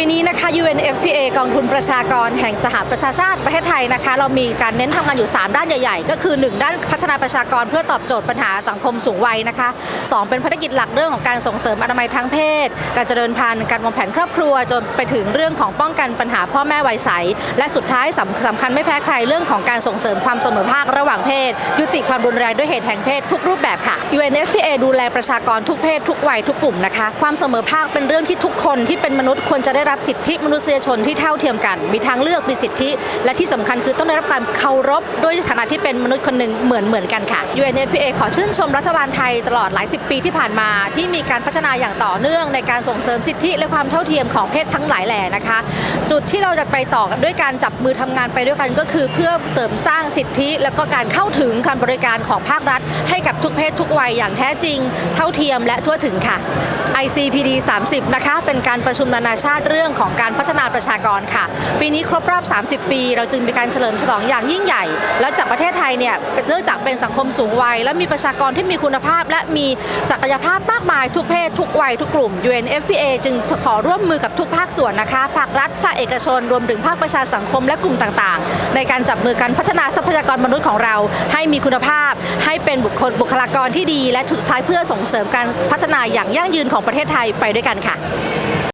ปีนี้นะคะ UNFPA กองทุนประชากรแห่งสหประชาชาติประเทศไทยนะคะ เรามีการเน้นทำงานอยู่ 3 ด้านใหญ่ ๆ ก็คือ 1 ด้านพัฒนาประชากรเพื่อตอบโจทย์ปัญหาสังคมสูงวัยนะคะ 2 เป็นภารกิจหลักเรื่องของการส่งเสริมอนามัยทางเพศ การเจริญพันธุ์การวางแผนครอบครัว จนไปถึงเรื่องของป้องกันปัญหาพ่อแม่วัยใส และสุดท้ายสำสำคัญไม่แพ้ใครเรื่องของการส่งเสริมความเสมอภาคระหว่างเพศ ยุติความรุนแรงด้วยเหตุแห่งเพศทุกรูปแบบค่ะ UNFPA ดูแลประชากรทุกเพศทุกวัยทุกกลุ่มนะคะ ความเสมอภาคเป็นเรื่องที่ทุกคนที่เป็นมนุษย์ควรจะได้รับสิทธิมนุษยชนที่เท่าเทียมกัน มีทางเลือกมีสิทธิ และที่สำคัญคือต้องได้รับการเคารพด้วยฐานะที่เป็นมนุษย์คนหนึ่งเหมือนเหมือนกันค่ะ UNFPA ขอชื่นชมรัฐบาลไทยตลอดหลายสิบปีที่ผ่านมา ที่มีการพัฒนาอย่างต่อเนื่องในการส่งเสริมสิทธิและความเท่าเทียมของเพศทั้งหลายแหล่นะคะ จุดที่เราจะไปต่อกันด้วยการจับมือทำงานไปด้วยกันก็คือ เพื่อเสริมสร้างสิทธิ และก็การเข้าถึงการบริการของภาครัฐ ให้กับทุกเพศทุกวัยอย่างแท้จริง เท่าเทียมและทั่วถึงค่ะ ICPD 30 นะคะ เป็นการประชุมนานาชาติเรื่องื่องของการพัฒนาประชากรค่ะ ปีนี้ครบรอบ 30 ปี เราจึงมีการเฉลิมฉลองอย่างยิ่งใหญ่ แล้วจากประเทศไทยเนี่ยเนื่องจากเป็นสังคมสูงวัย และมีประชากรที่มีคุณภาพ และมีศักยภาพมากมายทุกเพศ ทุกวัยทุกกลุ่ม UNFPA จึงจะขอร่วมมือกับทุกภาคส่วนนะคะภาครัฐภาคเอกชน รวมถึงภาคประชาสังคมและกลุ่มต่างๆ ในการจับมือกันพัฒนาทรัพยากรมนุษย์ของเรา ให้มีคุณภาพ ให้เป็นบุคคลบุคลากรที่ดี และสุดท้ายเพื่อส่งเสริมการพัฒนาอย่างยั่งยืนของประเทศไทยไปด้วยกันค่ะ